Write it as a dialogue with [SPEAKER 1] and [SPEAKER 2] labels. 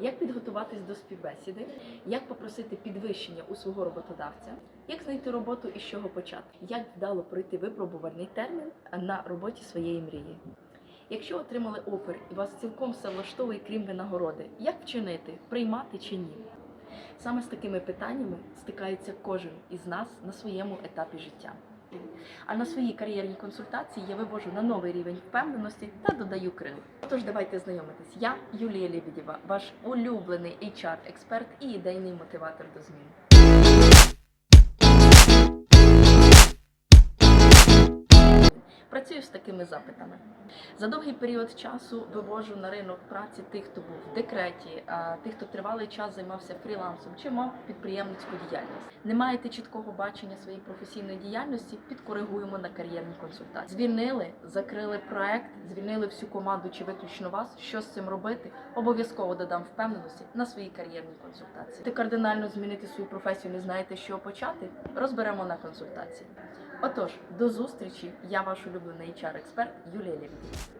[SPEAKER 1] як підготуватись до співбесіди, як попросити підвищення у свого роботодавця, як знайти роботу і з чого почати, як вдало пройти випробувальний термін на роботі своєї мрії. Якщо отримали офер і вас цілком все влаштовує, крім винагороди, як вчинити, приймати чи ні? Саме з такими питаннями стикається кожен із нас на своєму етапі життя. А на своїй кар'єрній консультації я вивожу на новий рівень впевненості та додаю крил. Тож давайте знайомитись. Я Юлія Лебедєва, ваш улюблений HR-експерт і ідейний мотиватор до змін. Працюю з такими запитами. За довгий період часу вивожу на ринок праці тих, хто був в декреті, тих, хто тривалий час займався фрілансом чи мав підприємницьку діяльність. Не маєте чіткого бачення своєї професійної діяльності, підкоригуємо на кар'єрні консультації. Звільнили, закрили проект, звільнили всю команду чи виключно вас. Що з цим робити? Обов'язково додам впевненості на своїй кар'єрній консультації. Ти кардинально змінити свою професію, не знаєте, чого почати? Розберемо на консультації. Отож, до зустрічі. Я ваш улюблений HR-експерт Юлія Лєвіть.